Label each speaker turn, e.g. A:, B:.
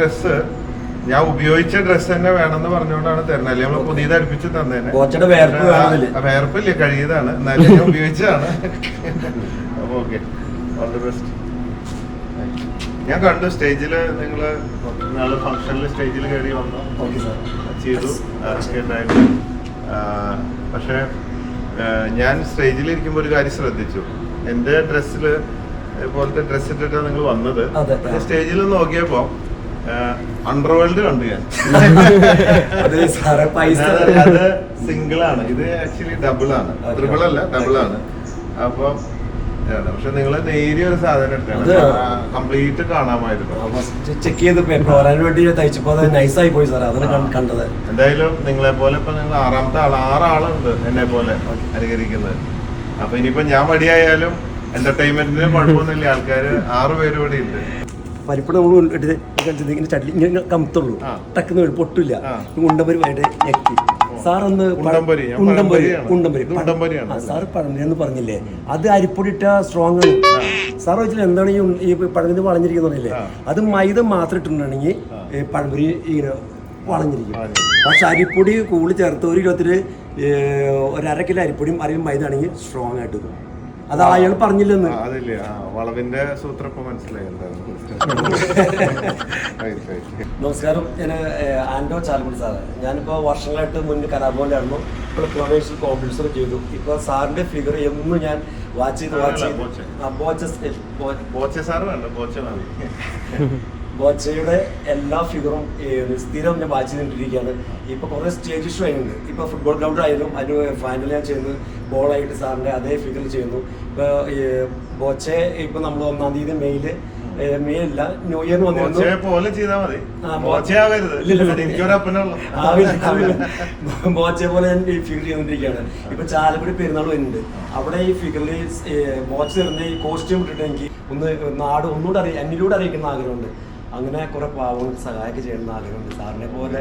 A: Dress ഞാൻ ഉപയോഗിച്ച dress തന്നെ വേണമെന്ന് പറഞ്ഞുകൊണ്ടാണ് തരുന്നത്. അല്ലെങ്കിൽ നമ്മൾ പുതിയത് അടുപ്പിച്ച് തന്നേനെ. വേർപ്പില്ല? കഴിയതാണ് എന്നാലും ഞാൻ ഉപയോഗിച്ചതാണ്. അപ്പൊ ഓക്കെ. ഓൾ ദി ബെസ്റ്റ് ഞാൻ കണ്ടു. സ്റ്റേജിൽ നിങ്ങൾ നാളെ ഫംഗ്ഷനിൽ സ്റ്റേജിൽ കയറി വന്നു. ചെയ്തു. ഉണ്ടായിരുന്നു. പക്ഷേ ഞാൻ സ്റ്റേജിൽ ഇരിക്കുമ്പോൾ ഒരു കാര്യം ശ്രദ്ധിച്ചു. എന്റെ ഡ്രസ്സിൽ പോലത്തെ ഡ്രസ്സ് ഇട്ടിട്ടാണ് നിങ്ങൾ വന്നത്. സ്റ്റേജിൽ നോക്കിയപ്പോൾ അണ്ടർവേൾഡ് കണ്ടു ഞാൻ.
B: അത് സാറേ പൈസ
A: അത് സിംഗിൾ ആണ് ഇത് ആക്ച്വലി ഡബിൾ ആണ്. ട്രിപ്പിൾ അല്ല ഡബിൾ ആണ്. അപ്പൊ പക്ഷെ നിങ്ങൾ നേരിയ ഒരു സാധനം എടുത്താണ്. കംപ്ലീറ്റ് കാണാമായിരുന്നു.
B: ചെക്ക് വേണ്ടി തയ്ച്ചപ്പോ നൈസായി പോയി സാർ അതാണ് കണ്ടത്.
A: എന്തായാലും നിങ്ങളെ പോലെ ഇപ്പൊ നിങ്ങൾ ആറാമത്തെ ആൾ ആറാളുണ്ട് എന്നെ പോലെ അനുകരിക്കുന്നത്. അപ്പൊ ഇനിയിപ്പോ ഞാൻ മടിയായാലും എന്റർടൈൻമെന്റിന് കുഴപ്പമൊന്നുമില്ല. ആൾക്കാര് ആറ് പേര് ഇവിടെ ഉണ്ട്.
B: പരിപ്പട നമ്മൾ എടുത്ത് ഇങ്ങനെ ചട്ടി ഇങ്ങനെ കമത്തുള്ളൂ. ടക്കുന്ന വീട് പൊട്ടില്ല. ഉണ്ടമ്പരുമായിട്ട് ഞെക്കി. സാറൊന്ന് ഒന്ന് ഉണ്ടമ്പരി സാറ് എന്ന് പറഞ്ഞില്ലേ? അത് അരിപ്പൊടി ഇട്ട സ്ട്രോങ് ആണ് സാർ ചോദിച്ചാൽ എന്താണ് ഈ ഉ- വളഞ്ഞിരിക്കുന്നില്ലേ അത് മൈദ മാത്രം ഇട്ടിട്ടുണ്ടെങ്കിൽ പഴംപൊരി ഇങ്ങനെ വളഞ്ഞിരിക്കും. പക്ഷെ അരിപ്പൊടി കൂടുതൽ ചേർത്ത് ഒരു ഇരുപത്തിൽ ഒരു അര കിലോ അരിപ്പൊടിയും അരയും മൈദ ആണെങ്കിൽ സ്ട്രോങ് ആയിട്ട് അത് അയാൾ പറഞ്ഞില്ലെന്ന്.
A: അതില്ലേ വളവിന്റെ സൂത്രം മനസ്സിലായി.
B: നമസ്കാരം. ഞാൻ ആൻഡോ ചാലക്കുടി സാറ്. ഞാനിപ്പോൾ വർഷങ്ങളായിട്ട് മുന്നേ കലാഭവനിലായിരുന്നു. ഇപ്പോൾ ഫ്ലവേഴ്സ് കോമ്പറ്റീഷൻ ചെയ്തു. ഇപ്പോൾ സാറിന്റെ ഫിഗർ എന്നും ഞാൻ വാച്ച് ചെയ്ത് വാച്ച് ചെയ്ത് ബോച്ചയുടെ എല്ലാ ഫിഗറും സ്ഥിരം ഞാൻ വാച്ച് ചെയ്തിട്ടിരിക്കുകയാണ് ഇപ്പൊ കുറെ സ്റ്റേജ് ഷോ ആയിട്ടുണ്ട്. ഇപ്പൊ ഫുട്ബോൾ ഗ്രൗണ്ട് ആയാലും അതിന് ഫൈനൽ ഞാൻ ചെയ്യുന്നു. ബോളായിട്ട് സാറിന്റെ അതേ ഫിഗർ ചെയ്യുന്നു. ഇപ്പൊ ബോച്ചെ ഇപ്പൊ നമ്മൾ ഒന്നാം തീയതി മെയിൽ മെയ് അല്ല ന്യൂ ഇയറിന് വന്നിരുന്നു.
A: ബോച്ചയെ പോലെ ചെയ്താൽ മതി.
B: ബോച്ചെ പോലെ ഞാൻ ഫിഗർ ചെയ്തുകൊണ്ടിരിക്കുകയാണ് ഇപ്പൊ ചാലക്കുടി പെരുന്നാൾ വരുന്നുണ്ട്. അവിടെ ഈ ഫിഗറിൽ ബോച്ച തരുന്ന ഈ കോസ്റ്റ്യൂം ഇട്ടിട്ട് എനിക്ക് ഒന്ന് നാട് ഒന്നുകൂടെ അറിയാം എന്നിലൂടെ അറിയിക്കുന്ന ആഗ്രഹമുണ്ട്. അങ്ങനെ കുറെ പാവങ്ങൾക്ക് സഹായമൊക്കെ ചെയ്യണമെന്ന് ആഗ്രഹമുണ്ട്. സാറിനെ പോലെ